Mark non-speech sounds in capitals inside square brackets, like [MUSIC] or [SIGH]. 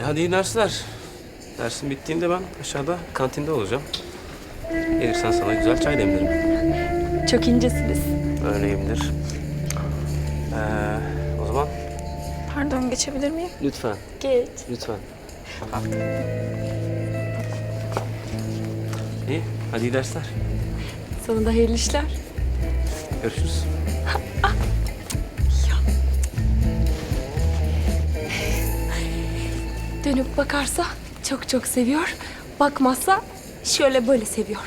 E hadi iyi dersler. Dersin bittiğinde ben aşağıda kantinde olacağım. Gelirsen sana güzel çay demlerim. Çok incesiniz. Öyleyimdir. Ee, o zaman Pardon geçebilir miyim? lütfen, Geç. lütfen. İyi, hadi iyi dersler. Sana da hayırlı işler. Görüşürüz. [LAUGHS] Dönüp bakarsa çok çok seviyor. Bakmazsa şöyle böyle seviyor.